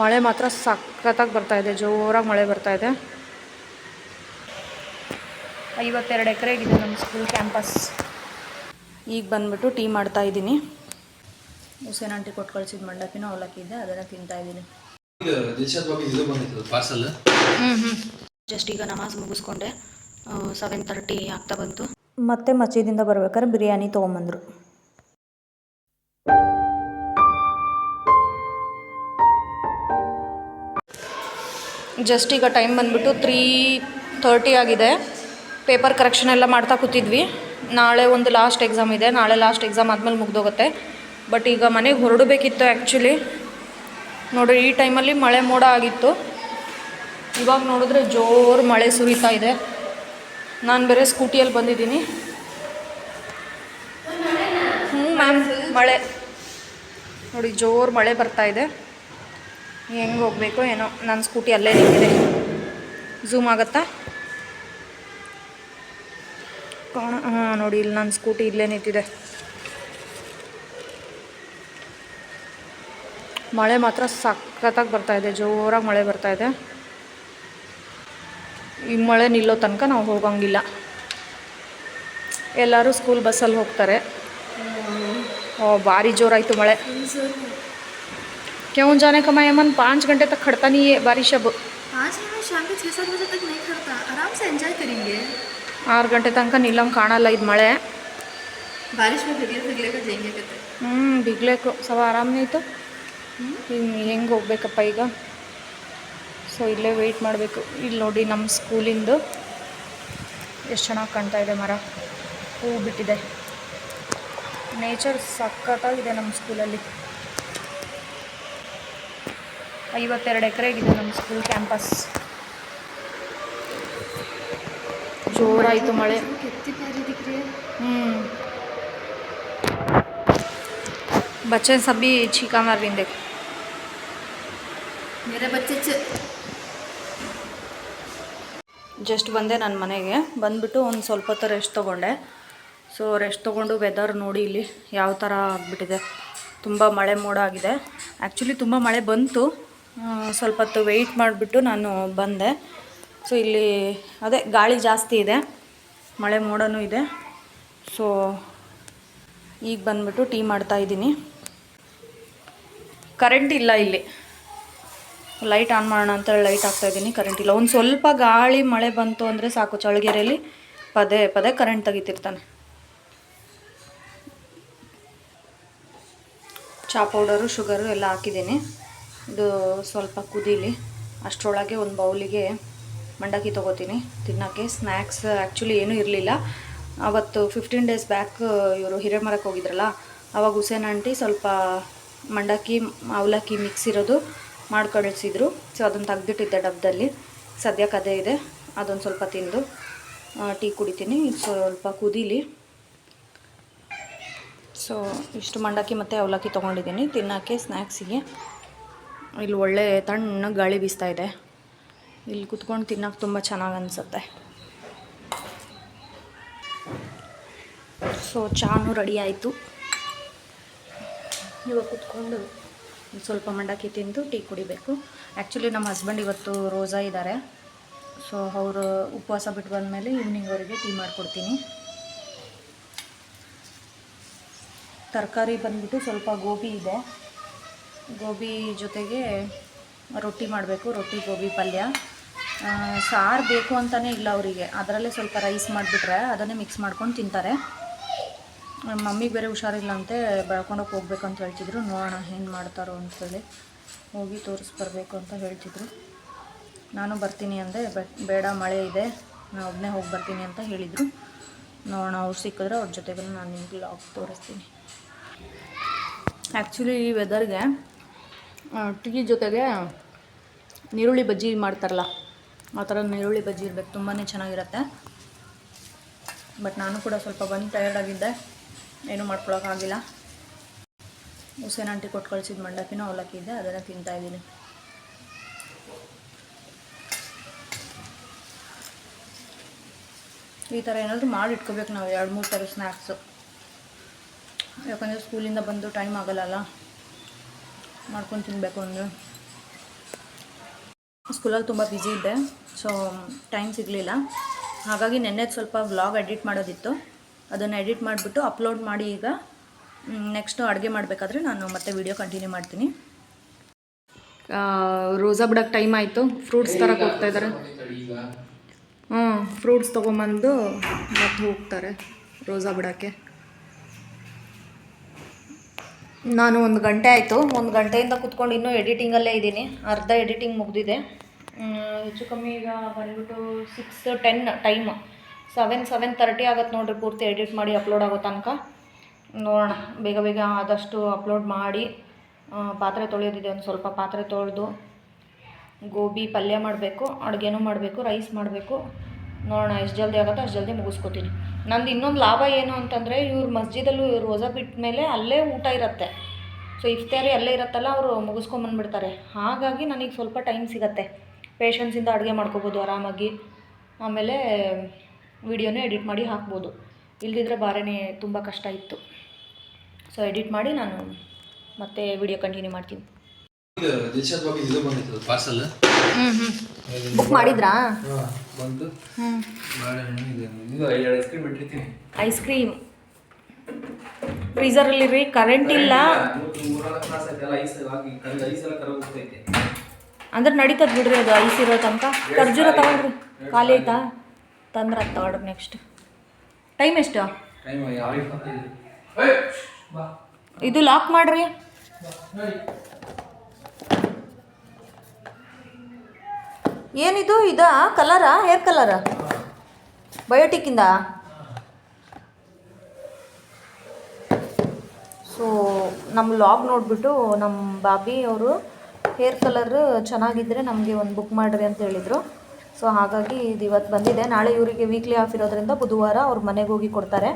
ಮಳೆ ಮಾತ್ರ ಸಖತ್ತಾಗಿ ಬರ್ತಾ ಇದೆ ಜೋರಾಗಿ ಮಳೆ ಬರ್ತಾ ಇದೆ. ಐವತ್ತೆರಡು ಎಕರೆಗಿದೆ ನಮ್ಮ ಸ್ಕೂಲ್ ಕ್ಯಾಂಪಸ್ ಈಗ ಬಂದ್ಬಿಟ್ಟು ಟೀ ಮಾಡ್ತಾ ಇದ್ದೀನಿ. ಹುಸೇನ್ ಆಂಟಿ ಕೊಟ್ಟು ಕಳಿಸಿದ ಮಂಡಕ್ಕಿನ ಅವಲಕ್ಕಿ ಇದೆ ಅದನ್ನು ತಿಂತಾ ಇದ್ದೀನಿ. ಜಸ್ಟ್ ಈಗ ನಮಾಜ್ ಮುಗಿಸ್ಕೊಂಡೆ. ಸೆವೆನ್ ತರ್ಟಿ ಆಗ್ತಾ ಬಂತು. ಮತ್ತೆ ಮಸೀದಿಂದ ಬರ್ಬೇಕಾದ್ರೆ ಬಿರಿಯಾನಿ ತೊಗೊಂಬಂದರು. ಜಸ್ಟ್ ಈಗ ಟೈಮ್ ಬಂದ್ಬಿಟ್ಟು ತ್ರೀ ತರ್ಟಿ ಆಗಿದೆ. ಪೇಪರ್ ಕರೆಕ್ಷನ್ ಎಲ್ಲ ಮಾಡ್ತಾ ಕೂತಿದ್ವಿ. ನಾಳೆ ಒಂದು ಲಾಸ್ಟ್ ಎಕ್ಸಾಮ್ ಇದೆ. ನಾಳೆ ಲಾಸ್ಟ್ ಎಕ್ಸಾಮ್ ಆದಮೇಲೆ ಮುಗ್ದೋಗುತ್ತೆ. ಬಟ್ ಈಗ ಮನೆಗೆ ಹೊರಡಬೇಕಿತ್ತು ಆ್ಯಕ್ಚುಲಿ ನೋಡಿ ಈ ಟೈಮಲ್ಲಿ ಮಳೆ ಮೋಡ ಆಗಿತ್ತು. ಇವಾಗ ನೋಡಿದ್ರೆ ಜೋರು ಮಳೆ ಸುರಿತಾ ಇದೆ. ನಾನು ಬೇರೆ ಸ್ಕೂಟಿಯಲ್ಲಿ ಬಂದಿದ್ದೀನಿ. ಹ್ಞೂ ಮ್ಯಾಮ್ ಮಳೆ. ನೋಡಿ, ಜೋರು ಮಳೆ ಬರ್ತಾ ಇದೆ. ಹೆಂಗೆ ಹೋಗಬೇಕು ಏನೋ ನನ್ನ ಸ್ಕೂಟಿ ಅಲ್ಲೇ ನಿಂತಿದೆ ಝೂಮ್ ಆಗುತ್ತಾ? ಕಾಣ, ಹಾಂ, ನೋಡಿ, ಇಲ್ಲಿ ನನ್ನ ಸ್ಕೂಟಿ ಇಲ್ಲೇ ನಿಂತಿದೆ ಮಳೆ ಮಾತ್ರ ಸಖತ್ತಾಗಿ ಬರ್ತಾ ಇದೆ, ಜೋರಾಗಿ ಮಳೆ ಬರ್ತಾ ಇದೆ. ಈ ಮಳೆ ನಿಲ್ಲೋ ತನಕ ನಾವು ಹೋಗಂಗಿಲ್ಲ. ಎಲ್ಲರೂ ಸ್ಕೂಲ್ ಬಸ್ಸಲ್ಲಿ ಹೋಗ್ತಾರೆ. ಓ, ಭಾರಿ ಜೋರಾಯಿತು ಮಳೆ. क्यों जाने का मैं मन पाँच घंटे तक खड़ता नहीं है बारिश अब पाँच मिनट शाम के छः सात बजे तक नहीं खड़ता आराम से एंजॉय करेंगे ಆರು ಗಂಟೆ ತನಕ ನಿಲ್ಲಂಗೆ ಕಾಣಲ್ಲ ಇದು ಮಳೆ बारिश में फिगले फिगले कर जाएंगे कहते ಹ್ಞೂ ಬಿಗ್ಲೇಕು ಸವ ಆರಾಮನೇ ಇತ್ತು ಇನ್ನು ಹೆಂಗೆ ಹೋಗ್ಬೇಕಪ್ಪ ಈಗ ಸೊ ಇಲ್ಲೇ ವೆಯ್ಟ್ ಮಾಡಬೇಕು ಇಲ್ಲಿ ನೋಡಿ ನಮ್ಮ ಸ್ಕೂಲಿಂದು ಎಷ್ಟು ಚೆನ್ನಾಗಿ ಕಾಣ್ತಾ ಇದೆ ಮರ ಹೂ ಬಿಟ್ಟಿದೆ ನೇಚರ್ ಸಖತ್ತಾಗಿದೆ ನಮ್ಮ ಸ್ಕೂಲಲ್ಲಿ ಐವತ್ತೆರಡು ಎಕರೆಗಿದೆ ನಮ್ಮ ಸ್ಕೂಲ್ ಕ್ಯಾಂಪಸ್ ಜೋರಾಯಿತು ಮಳೆ कितनी प्यारी दिख रही है हम्म बच्चे सभी छीका मार रही हैं, देख मेरे बच्चे च- ಜಸ್ಟ್ ಬಂದೆ ನನ್ನ ಮನೆಗೆ ಬಂದುಬಿಟ್ಟು ಒಂದು ಸ್ವಲ್ಪ ಹೊತ್ತು ರೆಸ್ಟ್ ತೊಗೊಂಡೆ ಸೊ ರೆಸ್ಟ್ ತೊಗೊಂಡು ವೆದರ್ ನೋಡಿ ಇಲ್ಲಿ ಯಾವ ಥರ ಆಗಿಬಿಟ್ಟಿದೆ ತುಂಬ ಮಳೆ ಮೋಡ ಆಗಿದೆ ಆ್ಯಕ್ಚುಲಿ ತುಂಬ ಮಳೆ ಬಂತು ಆ, ಸ್ವಲ್ಪ ಹೊತ್ತು ವೆಯ್ಟ್ ಮಾಡಿಬಿಟ್ಟು ನಾನು ಬಂದೆ. ಸೊ ಇಲ್ಲಿ ಅದೇ ಗಾಳಿ ಜಾಸ್ತಿ ಇದೆ. ಮಳೆ ಮೋಡನೂ ಇದೆ. ಸೊ ಈಗ ಬಂದುಬಿಟ್ಟು ಟೀ ಮಾಡ್ತಾ ಇದ್ದೀನಿ. ಕರೆಂಟ್ ಇಲ್ಲ ಇಲ್ಲಿ. ಲೈಟ್ ಆನ್ ಮಾಡೋಣ ಅಂತ ಲೈಟ್ ಹಾಕ್ತಾ ಇದ್ದೀನಿ. ಕರೆಂಟ್ ಇಲ್ಲ. ಒಂದು ಸ್ವಲ್ಪ ಗಾಳಿ, ಮಳೆ ಬಂತು ಅಂದರೆ ಸಾಕು. ಚಳಗೆರೆಯಲ್ಲಿ ಪದೇ ಪದೇ ಕರೆಂಟ್ ತೆಗಿತಿರ್ತಾನೆ. ಚಾ ಪೌಡರು ಶುಗರು ಎಲ್ಲ ಹಾಕಿದ್ದೀನಿ. ಇದು ಸ್ವಲ್ಪ ಕುದೀಲಿ. ಅಷ್ಟರೊಳಗೆ ಒಂದು ಬೌಲಿಗೆ ಮಂಡಕ್ಕಿ ತೊಗೋತೀನಿ. ತಿನ್ನೋಕ್ಕೆ ಸ್ನ್ಯಾಕ್ಸ್ ಆ್ಯಕ್ಚುಲಿ ಏನೂ ಇರಲಿಲ್ಲ. ಅವತ್ತು ಫಿಫ್ಟೀನ್ ಡೇಸ್ ಬ್ಯಾಕ್ ಇವರು ಹಿರೇಮರಕ್ಕೆ ಹೋಗಿದ್ರಲ್ಲ, ಅವಾಗ ಹುಸೇನ್ ಆಂಟಿ ಸ್ವಲ್ಪ ಮಂಡಕ್ಕಿ, ಅವಲಕ್ಕಿ ಮಿಕ್ಸ್ ಇರೋದು ಮಾಡ್ಕೊಳಿಸಿದ್ರು. ಸೊ ಅದನ್ನು ತೆಗ್ದಿಟ್ಟಿದ್ದೆ ಡಬ್ಬದಲ್ಲಿ ಸದ್ಯಕ್ಕೆ ಅದೇ ಇದೆ. ಅದೊಂದು ಸ್ವಲ್ಪ ತಿಂದು ಟೀ ಕುಡಿತೀನಿ. ಸ್ವಲ್ಪ ಕುದೀಲಿ. ಸೊ ಇಷ್ಟು ಮಂಡಕ್ಕಿ ಮತ್ತು ಅವಲಕ್ಕಿ ತೊಗೊಂಡಿದ್ದೀನಿ. ತಿನ್ನೋಕ್ಕೆ ಸ್ನ್ಯಾಕ್ಸಿಗೆ ಇಲ್ಲಿ ಒಳ್ಳೆ ತಣ್ಣ ಗಾಳಿ ಬೀಸ್ತಾ ಇದೆ. ಇಲ್ಲಿ ಕುತ್ಕೊಂಡು ತಿನ್ನೋಕೆ ತುಂಬ ಚೆನ್ನಾಗಿ ಅನಿಸುತ್ತೆ. ಸೊ ಚಾನು ರೆಡಿ ಆಯಿತು. ಇವಾಗ ಕುತ್ಕೊಂಡು ಸ್ವಲ್ಪ ಮಂಡಕ್ಕಿ ತಿಂದು ಟೀ ಕುಡಿಬೇಕು. ಆ್ಯಕ್ಚುಲಿ ನಮ್ಮ ಹಸ್ಬೆಂಡ್ ಇವತ್ತು ರೋಸಾ ಇದ್ದಾರೆ ಸೊ ಅವರು ಉಪವಾಸ ಬಿಟ್ಟು ಬಂದಮೇಲೆ ಈವ್ನಿಂಗ್ ಅವರಿಗೆ ಟೀ ಮಾಡಿಕೊಡ್ತೀನಿ. ತರಕಾರಿ ಬಂದ್ಬಿಟ್ಟು ಸ್ವಲ್ಪ ಗೋಬಿ ಇದೆ. ಗೋಬಿ ಜೊತೆಗೆ ರೊಟ್ಟಿ ಮಾಡಬೇಕು, ರೊಟ್ಟಿ, ಗೋಬಿ ಪಲ್ಯ. ಸಾರು ಬೇಕು ಅಂತಲೇ ಇಲ್ಲ ಅವರಿಗೆ. ಅದರಲ್ಲೇ ಸ್ವಲ್ಪ ರೈಸ್ ಮಾಡಿಬಿಟ್ರೆ ಅದನ್ನೇ ಮಿಕ್ಸ್ ಮಾಡ್ಕೊಂಡು ತಿಂತಾರೆ. ಮಮ್ಮಿಗೆ ಬೇರೆ ಹುಷಾರಿಲ್ಲಂತೆ ಬೆಳ್ಕೊಂಡೋಗಿ ಹೋಗ್ಬೇಕು ಅಂತ ಹೇಳ್ತಿದ್ರು. ನೋಡೋಣ ಏನು ಮಾಡ್ತಾರೋ ಅಂತೇಳಿ ಹೋಗಿ ತೋರಿಸ್ಬರ್ಬೇಕು ಅಂತ ಹೇಳ್ತಿದ್ರು. ನಾನು ಬರ್ತೀನಿ ಅಂದೆ ಬೇಡ, ಮಳೆ ಇದೆ. ನಾನು ಒಬ್ಬನೇ ಹೋಗಿ ಬರ್ತೀನಿ ಅಂತ ಹೇಳಿದರು. ನೋಡೋಣ ಅವ್ರು ಸಿಕ್ಕಿದ್ರೆ ಅವ್ರ ಜೊತೆಗೂ ನಾನು ನಿಮ್ಗೆ ಲಾಗ್ ತೋರಿಸ್ತೀನಿ. ಆ್ಯಕ್ಚುಲಿ ಈ ವೆದರ್ಗೆ ಟೀ ಜೊತೆಗೆ ನೀರುಳ್ಳಿ ಬಜ್ಜಿ ಮಾಡ್ತಾರಲ್ಲ, ಆ ಥರ ನೀರುಳ್ಳಿ ಬಜ್ಜಿ ಇರಬೇಕು ತುಂಬಾ ಚೆನ್ನಾಗಿರುತ್ತೆ. ಬಟ್ ನಾನು ಕೂಡ ಸ್ವಲ್ಪ ಬಂದು ಟಯರ್ಡ್ ಆಗಿದ್ದೆ, ಏನೂ ಮಾಡ್ಕೊಳಕ್ಕಾಗಿಲ್ಲ ಹುಸೇನ್ ಆಂಟಿ ಕೊಟ್ಟು ಕಳಿಸಿದ ಮಂಡಕ್ಕಿನ ಅವಲಕ್ಕಿ ಇದೆ, ಅದನ್ನು ತಿಂತಾ ಇದ್ದೀನಿ. ಈ ಥರ ಏನಾದರೂ ಮಾಡಿ ಇಟ್ಕೋಬೇಕು ನಾವು, ಎರಡು, ಮೂರು ಥರ ಸ್ನ್ಯಾಕ್ಸು ಯಾಕಂದರೆ ಸ್ಕೂಲಿಂದ ಬಂದು ಟೈಮ್ ಆಗಲ್ಲಲ್ಲ ಮಾಡ್ಕೊಂಡು ತಿನ್ನಬೇಕು ಅಂದರೆ. ಸ್ಕೂಲಲ್ಲಿ ತುಂಬ ಬ್ಯುಸಿ ಇದ್ದೆ ಸೊ ಟೈಮ್ ಸಿಗಲಿಲ್ಲ. ಹಾಗಾಗಿ ನೆನ್ನೆ ಸ್ವಲ್ಪ ವ್ಲಾಗ್ ಎಡಿಟ್ ಮಾಡೋದಿತ್ತು. ಅದನ್ನು ಎಡಿಟ್ ಮಾಡಿಬಿಟ್ಟು ಅಪ್ಲೋಡ್ ಮಾಡಿ ಈಗ ನೆಕ್ಸ್ಟು ಅಡುಗೆ ಮಾಡಬೇಕಾದ್ರೆ ನಾನು ಮತ್ತೆ ವಿಡಿಯೋ ಕಂಟಿನ್ಯೂ ಮಾಡ್ತೀನಿ. ರೋಸಾ ಬಿಡೋಕ್ಕೆ ಟೈಮ್ ಆಯಿತು. ಫ್ರೂಟ್ಸ್ ತರಕ್ಕೆ ಹೋಗ್ತಾ ಇದ್ದಾರೆ ಹ್ಞೂ ಫ್ರೂಟ್ಸ್ ತೊಗೊಂಬಂದು ಮತ್ತೆ ಹೋಗ್ತಾರೆ ರೋಸಾ ಬಿಡೋಕ್ಕೆ ನಾನು ಒಂದು ಗಂಟೆ ಆಯಿತು. ಒಂದು ಗಂಟೆಯಿಂದ ಕುತ್ಕೊಂಡು ಇನ್ನೂ ಎಡಿಟಿಂಗಲ್ಲೇ ಇದ್ದೀನಿ. ಅರ್ಧ ಎಡಿಟಿಂಗ್ ಮುಗಿದಿದೆ. ಹೆಚ್ಚು ಕಮ್ಮಿ ಈಗ ಬಂದ್ಬಿಟ್ಟು six ten time seven seven thirty ಆಗತ್ತೆ ನೋಡಿರಿ ಪೂರ್ತಿ ಎಡಿಟ್ ಮಾಡಿ ಅಪ್ಲೋಡ್ ಆಗೋ ತನಕ. ನೋಡೋಣ. ಬೇಗ ಬೇಗ ಆದಷ್ಟು ಅಪ್ಲೋಡ್ ಮಾಡಿ ಪಾತ್ರೆ ತೊಳೆಯೋದಿದೆ ಒಂದು ಸ್ವಲ್ಪ ಪಾತ್ರೆ ತೊಳೆದು, ಗೋಬಿ ಪಲ್ಯ ಮಾಡಬೇಕು, ಅಡುಗೆನೂ ಮಾಡಬೇಕು ರೈಸ್ ಮಾಡಬೇಕು. ನೋಡೋಣ, ಎಷ್ಟು ಜಲ್ದಿ ಆಗುತ್ತೋ ಅಷ್ಟು ಜಲ್ದಿ ಮುಗಿಸ್ಕೊತೀನಿ. ನಂದು ಇನ್ನೊಂದು ಲಾಭ ಏನು ಅಂತಂದರೆ, ಇವ್ರು ಮಸ್ಜಿದಲ್ಲೂ ಇವ್ರು ರೋಜಾ ಬಿಟ್ಟ ಮೇಲೆ ಅಲ್ಲೇ ಊಟ ಇರುತ್ತೆ. ಸೊ ಇಫ್ತಾರಿ ಅಲ್ಲೇ ಇರುತ್ತಲ್ಲ, ಅವರು ಮುಗಿಸ್ಕೊಂಬಂದ್ಬಿಡ್ತಾರೆ ಹಾಗಾಗಿ ನನಗೆ ಸ್ವಲ್ಪ ಟೈಮ್ ಸಿಗತ್ತೆ. ಪೇಷನ್ಸಿಂದ ಅಡುಗೆ ಮಾಡ್ಕೋಬೋದು ಆರಾಮಾಗಿ. ಆಮೇಲೆ ವಿಡಿಯೋನೇ ಎಡಿಟ್ ಮಾಡಿ ಹಾಕ್ಬೋದು. ಇಲ್ದಿದ್ರೆ ಬಾರೇ ತುಂಬ ಕಷ್ಟ ಇತ್ತು. ಸೊ ಎಡಿಟ್ ಮಾಡಿ ನಾನು ಮತ್ತೆ ವಿಡಿಯೋ ಕಂಟಿನ್ಯೂ ಮಾಡ್ತೀನಿ. ದಿಲ್ಶಾದ್ ಬಾಬಿ ಇದು ಬಂದಿತ್ತು ಪಾರ್ಸಲ್ ಬುಕ್ ಮಾಡಿದ್ರಾ? ಬಂತು. ಬಾಳೆಹಣ್ಣು ಇದೆ ಇದು ಎರಡು ಐಸ್ ಕ್ರೀಮ್ ಐಸ್ ಕ್ರೀಮ್ ಫ್ರೀಸರಲ್ಲಿ ರೀ ಕರೆಂಟ್ ಇಲ್ಲ. ಅಂದ್ರೆ ನಡೀತದ ಬಿಡ್ರಿ ಅದು ಐಸ್ ಇರೋ ತನಕ. ಖರ್ಜೂರ ತಗೊಂಡ್ರಿ. ಖಾಲಿ ಆಯ್ತಾ? ತಂದ್ರ ತಗೊಳ್ರಿ ನೆಕ್ಸ್ಟ್ ಟೈಮ್ ಎಷ್ಟು? ಇದು ಲಾಕ್ ಮಾಡ್ರಿ. ಏನಿದು ಇದಾ? ಕಲರಾ ಹೇರ್ ಕಲರ ಬಯೋಟಿಕ್ಕಿಂದ ಸೊ ನಮ್ಮ ಲಾಗ್ ನೋಡಿಬಿಟ್ಟು ನಮ್ಮ ಬಾಬಿ ಅವರು ಹೇರ್ ಕಲರ್ ಚೆನ್ನಾಗಿದ್ದರೆ ನಮಗೆ ಒಂದು ಬುಕ್ ಮಾಡಿರಿ ಅಂತ ಹೇಳಿದರು. ಸೊ ಹಾಗಾಗಿ ಇದು ಇವತ್ತು ಬಂದಿದೆ. ನಾಳೆ ಇವರಿಗೆ ವೀಕ್ಲಿ ಆಫ್ ಇರೋದ್ರಿಂದ ಬುಧವಾರ ಅವ್ರ ಮನೆಗೆ ಹೋಗಿ ಕೊಡ್ತಾರೆ.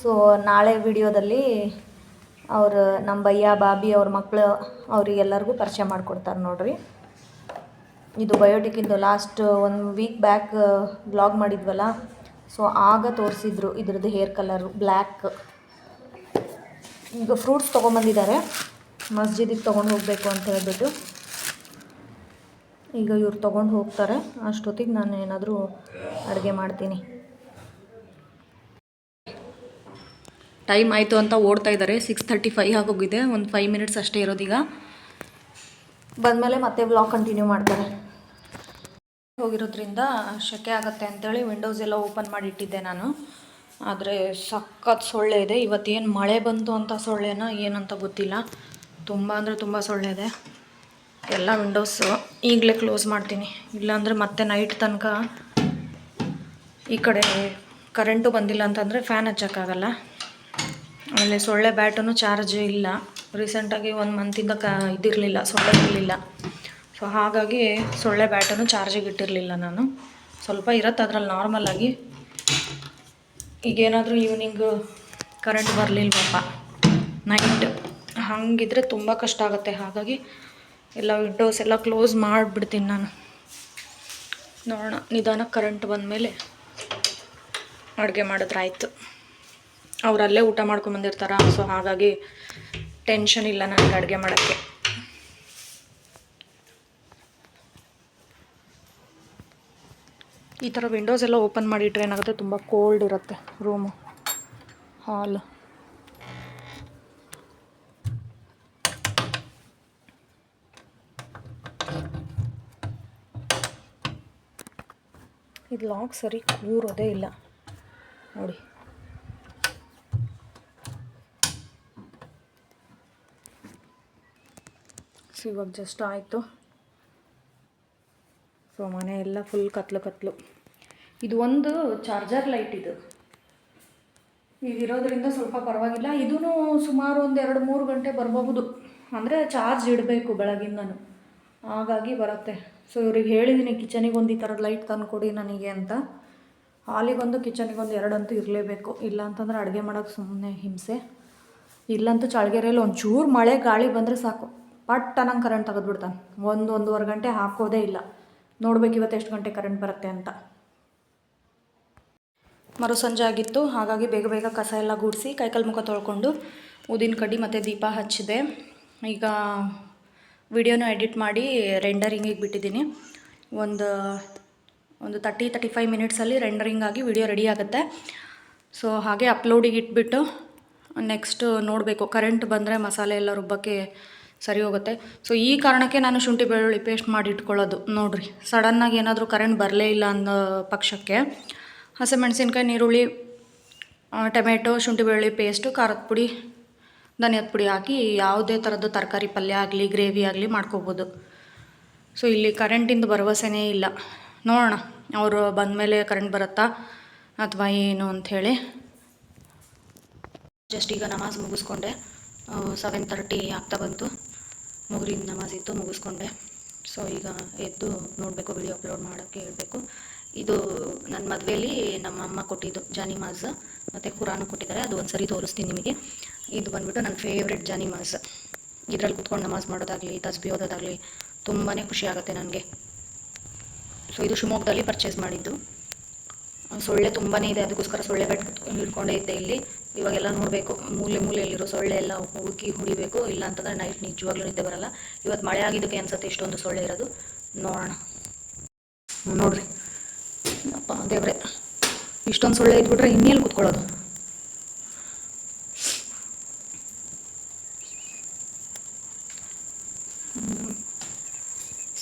ಸೊ ನಾಳೆ ವಿಡಿಯೋದಲ್ಲಿ ಅವರು ನಮ್ಮ ಬಯ್ಯ, ಬಾಬಿ ಅವ್ರ ಮಕ್ಕಳು ಅವರಿಗೆಲ್ಲರಿಗೂ ಪರಿಚಯ ಮಾಡಿಕೊಡ್ತಾರೆ ನೋಡ್ರಿ. ಇದು ಬಯೋಟಿಕ್ಕಿಂದು last one week back blog ಮಾಡಿದ್ವಲ್ಲ? So ಆಗ ತೋರಿಸಿದ್ರು ಇದ್ರದ್ದು ಹೇರ್ ಕಲರು ಬ್ಲ್ಯಾಕ್ ಈಗ ಫ್ರೂಟ್ಸ್ ತೊಗೊಂಬಂದಿದ್ದಾರೆ. ಮಸ್ಜಿದಿಗೆ ತೊಗೊಂಡು ಹೋಗಬೇಕು ಅಂತ ಹೇಳ್ಬಿಟ್ಟು. ಈಗ ಇವ್ರು ತೊಗೊಂಡು ಹೋಗ್ತಾರೆ. ಅಷ್ಟೊತ್ತಿಗೆ ನಾನು ಏನಾದರೂ ಅಡುಗೆ ಮಾಡ್ತೀನಿ. ಟೈಮ್ ಆಯಿತು ಅಂತ ಓಡ್ತಾ ಇದ್ದಾರೆ. ಸಿಕ್ಸ್ ತರ್ಟಿ ಫೈವ್ ಆಗೋಗಿದೆ. ಒಂದು ಫೈವ್ ಮಿನಿಟ್ಸ್ ಅಷ್ಟೇ ಇರೋದೀಗ. ಬಂದಮೇಲೆ ಮತ್ತೆ ವ್ಲಾಗ್ ಕಂಟಿನ್ಯೂ ಮಾಡ್ತಾರೆ. ಹೋಗಿರೋದ್ರಿಂದ ಶೆಕೆ ಆಗುತ್ತೆ ಅಂತೇಳಿ ವಿಂಡೋಸ್ ಎಲ್ಲ ಓಪನ್ ಮಾಡಿಟ್ಟಿದ್ದೆ ನಾನು. ಆದರೆ ಸಖತ್ ಸೊಳ್ಳೆ ಇದೆ. ಇವತ್ತೇನು ಮಳೆ ಬಂತು ಅಂತ ಸೊಳ್ಳೆನ ಏನಂತ ಗೊತ್ತಿಲ್ಲ. ತುಂಬ ಅಂದರೆ ತುಂಬ ಸೊಳ್ಳೆ ಇದೆ. ಎಲ್ಲ ವಿಂಡೋಸು ಈಗಲೇ ಕ್ಲೋಸ್ ಮಾಡ್ತೀನಿ. ಇಲ್ಲಾಂದರೆ ಮತ್ತೆ ನೈಟ್ ತನಕ ಈ ಕಡೆ ಕರೆಂಟು ಬಂದಿಲ್ಲ ಅಂತಂದರೆ ಫ್ಯಾನ್ ಹಚ್ಚೋಕ್ಕಾಗಲ್ಲ. ಆಮೇಲೆ ಸೊಳ್ಳೆ ಬ್ಯಾಟನ್ನು ಚಾರ್ಜ್ ಇಲ್ಲ. ರೀಸೆಂಟಾಗಿ ಒಂದು ಮಂತಿಂದ ಕ ಇದಿರಲಿಲ್ಲ, ಸೊಳ್ಳೆ ಇರಲಿಲ್ಲ ಸೊ ಹಾಗಾಗಿ ಸೊಳ್ಳೆ ಬ್ಯಾಟನ್ನು ಚಾರ್ಜಿಗೆ ಇಟ್ಟಿರಲಿಲ್ಲ ನಾನು. ಸ್ವಲ್ಪ ಇರತ್ತೆ ಅದ್ರಲ್ಲಿ ನಾರ್ಮಲಾಗಿ ಈಗೇನಾದರೂ ಈವ್ನಿಂಗ್ ಕರೆಂಟ್ ಬರಲಿಲ್ವಪ್ಪ? ನೈಟ್ ಹಾಗಿದ್ರೆ ತುಂಬ ಕಷ್ಟ ಆಗುತ್ತೆ. ಹಾಗಾಗಿ ಎಲ್ಲ ವಿಂಡೋಸ್ ಎಲ್ಲ ಕ್ಲೋಸ್ ಮಾಡಿಬಿಡ್ತೀನಿ ನಾನು. ನೋಡೋಣ. ನಿಧಾನಕ್ಕೆ ಕರೆಂಟ್ ಬಂದಮೇಲೆ ಅಡುಗೆ ಮಾಡಿದ್ರೆ ಆಯಿತು. ಅವರಲ್ಲೇ ಊಟ ಮಾಡ್ಕೊಂಬಂದಿರ್ತಾರ ಸೊ ಹಾಗಾಗಿ ಟೆನ್ಷನ್ ಇಲ್ಲ ನನಗೆ ಅಡುಗೆ ಮಾಡೋಕ್ಕೆ. ಈ ಥರ ವಿಂಡೋಸ್ ಎಲ್ಲ ಓಪನ್ ಮಾಡಿಟ್ರೆ ಏನಾಗುತ್ತೆ? ತುಂಬ ಕೋಲ್ಡ್ ಇರುತ್ತೆ ರೂಮು ಹಾಲ್ ಇದು ಲಾಕ್ ಸರಿ ಕೂರೋದೇ ಇಲ್ಲ. ನೋಡಿ. ಇವಾಗ ಜಸ್ಟ್ ಆಯಿತು. ಸೊ ಮನೆ ಎಲ್ಲ ಫುಲ್ ಕತ್ಲು ಕತ್ಲು. ಇದು ಒಂದು ಚಾರ್ಜರ್ ಲೈಟ್ ಇದು. ಇದಿರೋದ್ರಿಂದ ಸ್ವಲ್ಪ ಪರವಾಗಿಲ್ಲ. ಇದೂ ಸುಮಾರು ಒಂದು ಎರಡು ಮೂರು ಗಂಟೆ ಬರಬಹುದು. ಅಂದರೆ ಚಾರ್ಜ್ ಇಡಬೇಕು ಬೆಳಗಿಂದನು. ಹಾಗಾಗಿ ಬರುತ್ತೆ. ಸೊ ಇವ್ರಿಗೆ ಹೇಳಿದ್ದೀನಿ ಕಿಚನಿಗೆ ಒಂದು ಈ ಥರದ ಲೈಟ್ ತಂದು ಕೊಡಿ ನನಗೆ ಅಂತ. ಹಾಲಿಗೊಂದು ಕಿಚನಿಗೊಂದು ಎರಡಂತೂ ಇರಲೇಬೇಕು. ಇಲ್ಲ ಅಂತಂದ್ರೆ ಅಡುಗೆ ಮಾಡೋಕ್ಕೆ ಸುಮ್ಮನೆ ಹಿಂಸೆ. ಇಲ್ಲಂತೂ ಚಳಗೆರೆಯಲ್ಲಿ ಒಂಚೂರು ಮಳೆ, ಗಾಳಿ ಬಂದರೆ ಸಾಕು. ಪಟ್ಟ ನಂಗೆ ಕರೆಂಟ್ ತೆಗೆದ್ಬಿಡ್ತಾನೆ. ಒಂದು ಒಂದೂವರೆ ಗಂಟೆ ಹಾಕೋದೇ ಇಲ್ಲ. ನೋಡ್ಬೇಕು ಇವತ್ತು ಎಷ್ಟು ಗಂಟೆ ಕರೆಂಟ್ ಬರುತ್ತೆ ಅಂತ. ಮರು ಸಂಜೆ ಆಗಿತ್ತು, ಹಾಗಾಗಿ ಬೇಗ ಬೇಗ ಕಸ ಎಲ್ಲ ಗುಡಿಸಿ ಕೈಕಾಲು ಮುಖ ತೊಳ್ಕೊಂಡು ಊದಿನ ಕಡ್ಡಿ ಮತ್ತು ದೀಪ ಹಚ್ಚಿದೆ. ಈಗ ವಿಡಿಯೋನ ಎಡಿಟ್ ಮಾಡಿ ರೆಂಡರಿಂಗಿಗೆ ಬಿಟ್ಟಿದ್ದೀನಿ. ಒಂದು ಒಂದು ತರ್ಟಿ ತರ್ಟಿ ಫೈವ್ ಮಿನಿಟ್ಸಲ್ಲಿ ರೆಂಡರಿಂಗ್ ಆಗಿ ವಿಡಿಯೋ ರೆಡಿ ಆಗುತ್ತೆ. ಸೊ ಹಾಗೆ ಅಪ್ಲೋಡಿಗೆ ಇಟ್ಬಿಟ್ಟು ನೆಕ್ಸ್ಟ್ ನೋಡಬೇಕು ಕರೆಂಟ್ ಬಂದರೆ ಮಸಾಲೆ ಎಲ್ಲ ರುಬ್ಬಕ್ಕೆ ಸರಿ ಹೋಗುತ್ತೆ. ಸೊ ಈ ಕಾರಣಕ್ಕೆ ನಾನು ಶುಂಠಿ ಬೆಳ್ಳುಳ್ಳಿ ಪೇಸ್ಟ್ ಮಾಡಿ ಇಟ್ಕೊಳ್ಳೋದು ನೋಡಿರಿ ಸಡನ್ನಾಗಿ ಏನಾದರೂ ಕರೆಂಟ್ ಬರಲೇ ಇಲ್ಲ ಅನ್ನೋ ಪಕ್ಷಕ್ಕೆ ಹಸಿಮೆಣಸಿನ್ಕಾಯಿ, ನೀರುಳ್ಳಿ ಟೊಮೆಟೊ, ಶುಂಠಿ ಬೆಳ್ಳುಳ್ಳಿ ಪೇಸ್ಟು ಖಾರದ ಪುಡಿ, ಧನಿಯದ ಪುಡಿ ಹಾಕಿ ಯಾವುದೇ ಥರದ್ದು ತರಕಾರಿ ಪಲ್ಯ ಆಗಲಿ ಗ್ರೇವಿ ಆಗಲಿ ಮಾಡ್ಕೋಬೋದು. ಸೊ ಇಲ್ಲಿ ಕರೆಂಟಿಂದು ಭರವಸೆನೇ ಇಲ್ಲ. ನೋಡೋಣ, ಅವರು ಬಂದಮೇಲೆ ಕರೆಂಟ್ ಬರುತ್ತಾ ಅಥವಾ ಏನು ಅಂಥೇಳಿ. ಜಸ್ಟ್ ಈಗ ನಮಾಜ್ ಮುಗಿಸ್ಕೊಂಡೆ. ಸೆವೆನ್ ತರ್ಟಿ ಆಗ್ತಾ ಬಂತು. ಮುಗ್ರಿದ ನಮಾಜ್ ಇತ್ತು, ಮುಗಿಸ್ಕೊಂಡೆ. ಸೊ ಈಗ ಎದ್ದು ನೋಡಬೇಕು ವಿಡಿಯೋ ಅಪ್ಲೋಡ್ ಮಾಡೋಕ್ಕೆ ಹೇಳಬೇಕು. ಇದು ನನ್ನ ಮದುವೆಯಲ್ಲಿ ನಮ್ಮ ಅಮ್ಮ ಕೊಟ್ಟಿದ್ದು ಜಾನಿಮಾಜ್ ಮತ್ತು ಕುರಾನು ಕೊಟ್ಟಿದ್ದಾರೆ. ಅದು ಒಂದು ಸರಿ ತೋರಿಸ್ತೀನಿ ನಿಮಗೆ. ಇದು ಬಂದ್ಬಿಟ್ಟು ನನ್ನ ಫೇವ್ರೆಟ್ ಜಾನಿಮಾಜ್ ಇದರಲ್ಲಿ ಕುತ್ಕೊಂಡು ನಮಾಜ್ ಮಾಡೋದಾಗಲಿ, ತಸ್ಬಿ ಓದೋದಾಗಲಿ ತುಂಬಾ ಖುಷಿ ಆಗುತ್ತೆ ನನಗೆ. ಸೊ ಇದು ಶಿವಮೊಗ್ಗದಲ್ಲಿ ಪರ್ಚೇಸ್ ಮಾಡಿದ್ದು. ಸೊಳ್ಳೆ ತುಂಬಾ ಇದೆ. ಅದಕ್ಕೋಸ್ಕರ ಸೊಳ್ಳೆ ಬೆಟ್ ಹಿಡ್ಕೊಂಡೇ ಇದ್ದೆ ಇಲ್ಲಿ. ಇವಾಗೆಲ್ಲ ನೋಡಬೇಕು, ಮೂಲೆ ಮೂಲೆಯಲ್ಲಿರೋ ಸೊಳ್ಳೆ ಎಲ್ಲ ಹುಡುಕಿ ಹುಡಿಬೇಕು. ಇಲ್ಲ ಅಂತಂದ್ರೆ ನೈಟ್ ನಿಜವಾಗ್ಲೂ ಇದ್ದೆ ಬರಲ್ಲ. ಇವತ್ತು ಮಳೆ ಆಗಿದ್ದಕ್ಕೆ ಅನ್ಸುತ್ತೆ ಇಷ್ಟೊಂದು ಸೊಳ್ಳೆ ಇರೋದು. ನೋಡೋಣ. ನೋಡ್ರಿ. ಅಪ್ಪ ದೇವ್ರೆ. ಇಷ್ಟೊಂದು ಸೊಳ್ಳೆ ಇದ್ಬಿಟ್ರೆ ಇನ್ನೇಲಿ ಕುತ್ಕೊಳ್ಳೋದು.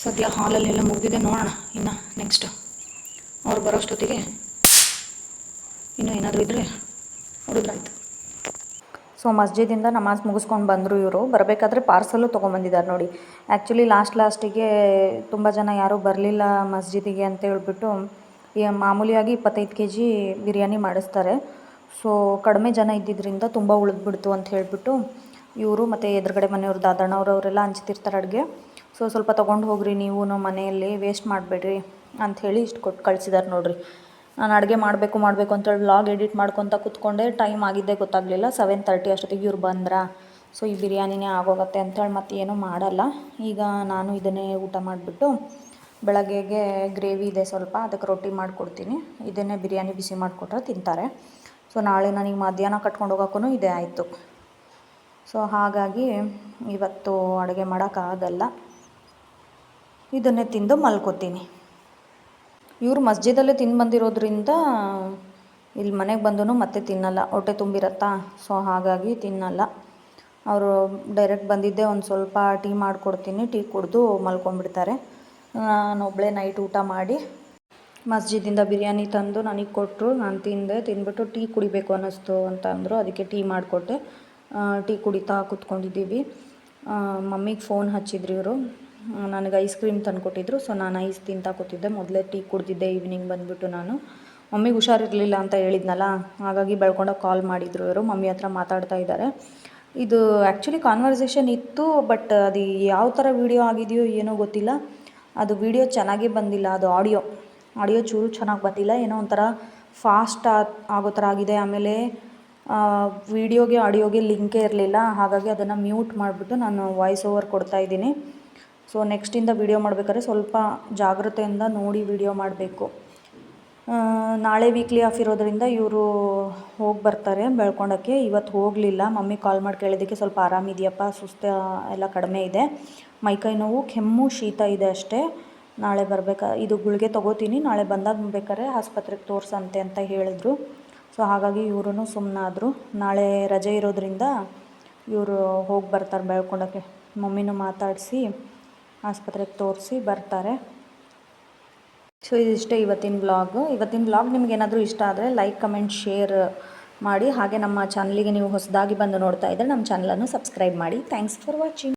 ಸದ್ಯ ಹಾಲಲ್ಲೆಲ್ಲ ಮುಗಿದಿದೆ. ನೋಡೋಣ ಇನ್ನು ನೆಕ್ಸ್ಟ್ ಅವ್ರು ಬರೋಷ್ಟೊತ್ತಿಗೆ. ಇನ್ನೂ ಏನಾದರೂ ಇದ್ದರೆ ಹುಡುಗ್ರಾಯ್ತು. ಸೊ ಮಸ್ಜಿದಿಂದ ನಮಾಜ್ ಮುಗಿಸ್ಕೊಂಡು ಬಂದರು ಇವರು. ಬರಬೇಕಾದ್ರೆ ಪಾರ್ಸಲು ತೊಗೊಂಬಂದಿದ್ದಾರೆ ನೋಡಿ. ಆ್ಯಕ್ಚುಲಿ ಲಾಸ್ಟ್ ಲಾಸ್ಟಿಗೆ ತುಂಬ ಜನ ಯಾರೂ ಬರಲಿಲ್ಲ ಮಸ್ಜಿದಿಗೆ ಅಂತ ಹೇಳ್ಬಿಟ್ಟು ಮಾಮೂಲಿಯಾಗಿ ಇಪ್ಪತ್ತೈದು ಕೆ ಜಿ ಬಿರಿಯಾನಿ ಮಾಡಿಸ್ತಾರೆ. ಸೊ ಕಡಿಮೆ ಜನ ಇದ್ದಿದ್ದರಿಂದ ತುಂಬ ಉಳಿದ್ಬಿಡ್ತು ಅಂತ ಹೇಳಿಬಿಟ್ಟು, ಇವರು ಮತ್ತು ಎದುರುಗಡೆ ಮನೆಯವ್ರು ದಾದಣ್ಣವ್ರು ಅವರೆಲ್ಲ ಹಂಚ್ತಿರ್ತಾರೆ ಅಡುಗೆ. ಸೊ ಸ್ವಲ್ಪ ತೊಗೊಂಡು ಹೋಗ್ರಿ ನೀವು ಮನೆಯಲ್ಲಿ ವೇಸ್ಟ್ ಮಾಡಬೇಡ್ರಿ ಅಂಥೇಳಿ ಇಷ್ಟು ಕೊಟ್ಟು ಕಳಿಸಿದಾರೆ ನೋಡಿರಿ. ನಾನು ಅಡುಗೆ ಮಾಡಬೇಕು ಮಾಡಬೇಕು ಅಂತೇಳಿ ವ್ಲಾಗ್ ಎಡಿಟ್ ಮಾಡ್ಕೊತ ಕೂತ್ಕೊಂಡೆ ಟೈಮ್ ಆಗಿದ್ದೇ ಗೊತ್ತಾಗಲಿಲ್ಲ. ಸೆವೆನ್ ತರ್ಟಿ ಅಷ್ಟೊತ್ತಿಗೆ ಇವ್ರು ಬಂದ್ರಾ. ಸೊ ಈ ಬಿರಿಯಾನಿನೇ ಆಗೋಗುತ್ತೆ ಅಂಥೇಳಿ ಮತ್ತೆ ಏನೂ ಮಾಡಲ್ಲ. ಈಗ ನಾನು ಇದನ್ನೇ ಊಟ ಮಾಡಿಬಿಟ್ಟು ಬೆಳಗ್ಗೆಗೆ ಗ್ರೇವಿ ಇದೆ ಸ್ವಲ್ಪ, ಅದಕ್ಕೆ ರೊಟ್ಟಿ ಮಾಡಿಕೊಡ್ತೀನಿ. ಇದನ್ನೇ ಬಿರಿಯಾನಿ ಬಿಸಿ ಮಾಡಿಕೊಟ್ರೆ ತಿಂತಾರೆ. ಸೊ ನಾಳೆ ನನಗೆ ಮಧ್ಯಾಹ್ನ ಕಟ್ಕೊಂಡು ಹೋಗೋಕ್ಕೂ ಇದೇ ಆಯಿತು. ಸೊ ಹಾಗಾಗಿ ಇವತ್ತು ಅಡುಗೆ ಮಾಡೋಕ್ಕಾಗಲ್ಲ. ಇದನ್ನೇ ತಿಂದು ಮಲ್ಕೋತೀನಿ. ಇವರು ಮಸ್ಜಿದಲ್ಲೇ ತಿಂದು ಬಂದಿರೋದ್ರಿಂದ ಇಲ್ಲಿ ಮನೆಗೆ ಬಂದೂ ಮತ್ತೆ ತಿನ್ನಲ್ಲ. ಹೊಟ್ಟೆ ತುಂಬಿರತ್ತಾ? ಸೊ, ಹಾಗಾಗಿ ತಿನ್ನಲ್ಲ. ಅವರು ಡೈರೆಕ್ಟ್ ಬಂದಿದ್ದೆ ಒಂದು ಸ್ವಲ್ಪ ಟೀ ಮಾಡಿಕೊಡ್ತೀನಿ. ಟೀ ಕುಡಿದು ಮಲ್ಕೊಂಡ್ಬಿಡ್ತಾರೆ. ನಾನು ಒಬ್ಬಳೇ ನೈಟ್ ಊಟ ಮಾಡಿ ಮಸ್ಜಿದಿಂದ ಬಿರಿಯಾನಿ ತಂದು ನನಗೆ ಕೊಟ್ಟರು ನಾನು ತಿಂದೆ. ತಿಂದ್ಬಿಟ್ಟು ಟೀ ಕುಡಿಬೇಕು ಅನ್ನಿಸ್ತು ಅಂತ ಅಂದರು. ಅದಕ್ಕೆ ಟೀ ಮಾಡಿಕೊಟ್ಟೆ. ಟೀ ಕುಡಿತಾ ಕೂತ್ಕೊಂಡಿದ್ದೀವಿ. ಮಮ್ಮಿಗೆ ಫೋನ್ ಹಚ್ಚಿದ್ರು ಇವರು. ನನಗೆ ಐಸ್ ಕ್ರೀಮ್ ತಂದುಕೊಟ್ಟಿದ್ರು. ಸೊ ನಾನು ಐಸ್ ತಿಂತಾ ಕೂತಿದ್ದೆ. ಮೊದಲೇ ಟೀ ಕುಡ್ದಿದ್ದೆ ಈವ್ನಿಂಗ್ ಬಂದುಬಿಟ್ಟು ನಾನು. ಮಮ್ಮಿಗೆ ಹುಷಾರಿರಲಿಲ್ಲ ಅಂತ ಹೇಳಿದ್ನಲ್ಲ, ಹಾಗಾಗಿ ಬೆಳ್ಕೊಂಡೋಗಿ ಕಾಲ್ ಮಾಡಿದ್ರು ಇವರು. ಮಮ್ಮಿ ಹತ್ರ ಮಾತಾಡ್ತಾ ಇದ್ದಾರೆ. ಇದು ಆ್ಯಕ್ಚುಲಿ ಕಾನ್ವರ್ಸೇಷನ್ ಇತ್ತು ಬಟ್ ಅದು ಯಾವ ಥರ ವೀಡಿಯೋ ಆಗಿದೆಯೋ ಏನೋ ಗೊತ್ತಿಲ್ಲ. ಅದು ವೀಡಿಯೋ ಚೆನ್ನಾಗೇ ಬಂದಿಲ್ಲ, ಅದು ಆಡಿಯೋ ಆಡಿಯೋ ಚೂರು ಚೆನ್ನಾಗಿ ಬಂದಿಲ್ಲ. ಏನೋ ಒಂಥರ ಫಾಸ್ಟ್ ಆಗೋ ಥರ ಆಗಿದೆ. ಆಮೇಲೆ ವೀಡಿಯೋಗೆ ಆಡಿಯೋಗೆ ಲಿಂಕೇ ಇರಲಿಲ್ಲ. ಹಾಗಾಗಿ ಅದನ್ನು ಮ್ಯೂಟ್ ಮಾಡಿಬಿಟ್ಟು ನಾನು ವಾಯ್ಸ್ ಓವರ್ ಕೊಡ್ತಾ ಇದ್ದೀನಿ. ಸೊ ನೆಕ್ಸ್ಟಿಂದ ವೀಡಿಯೋ ಮಾಡಬೇಕಾದ್ರೆ ಸ್ವಲ್ಪ ಜಾಗ್ರತೆಯಿಂದ ನೋಡಿ ವೀಡಿಯೋ ಮಾಡಬೇಕು. ನಾಳೆ ವೀಕ್ಲಿ ಆಫ್ ಇರೋದರಿಂದ ಇವರು ಹೋಗಿ ಬರ್ತಾರೆ ಬೆಳ್ಕೊಂಡೋಕ್ಕೆ. ಇವತ್ತು ಹೋಗಲಿಲ್ಲ. ಮಮ್ಮಿ ಕಾಲ್ ಮಾಡಿ ಕೇಳಿದ್ದಕ್ಕೆ ಸ್ವಲ್ಪ ಆರಾಮಿದೆಯಪ್ಪ ಸುಸ್ತ ಎಲ್ಲ ಕಡಿಮೆ ಇದೆ. ಮೈಕೈ ನೋವು, ಕೆಮ್ಮು, ಶೀತ ಇದೆ ಅಷ್ಟೇ. ನಾಳೆ ಬರಬೇಕಾ, ಇದು ಗುಳಿಗೆ ತೊಗೋತೀನಿ. ನಾಳೆ ಬಂದಾಗ ಬೇಕಾದ್ರೆ ಆಸ್ಪತ್ರೆಗೆ ತೋರಿಸಂತೆ ಅಂತ ಹೇಳಿದ್ರು. ಸೊ ಹಾಗಾಗಿ ಇವರು ಸುಮ್ಮನಾದರು ನಾಳೆ ರಜೆ ಇರೋದರಿಂದ ಇವರು ಹೋಗಿ ಬರ್ತಾರೆ ಬೆಳ್ಕೊಂಡೋಕ್ಕೆ. ಮಮ್ಮಿನೂ ಮಾತಾಡಿಸಿ. ಆಸ್ಪತ್ರೆಗೆ ತೋರಿಸಿ ಬರ್ತಾರೆ. ಸೊ ಇದಿಷ್ಟೇ ಇವತ್ತಿನ ಬ್ಲಾಗ್ ಇವತ್ತಿನ ಬ್ಲಾಗ್ ನಿಮ್ಗೆ ಏನಾದರೂ ಇಷ್ಟ ಆದರೆ ಲೈಕ್ ಕಮೆಂಟ್ ಶೇರ್ ಮಾಡಿ. ಹಾಗೆ ನಮ್ಮ ಚಾನಲಿಗೆ ನೀವು ಹೊಸದಾಗಿ ಬಂದು ನೋಡ್ತಾ ಇದ್ದರೆ ನಮ್ಮ ಚಾನಲನ್ನು ಸಬ್ಸ್ಕ್ರೈಬ್ ಮಾಡಿ. Thanks for watching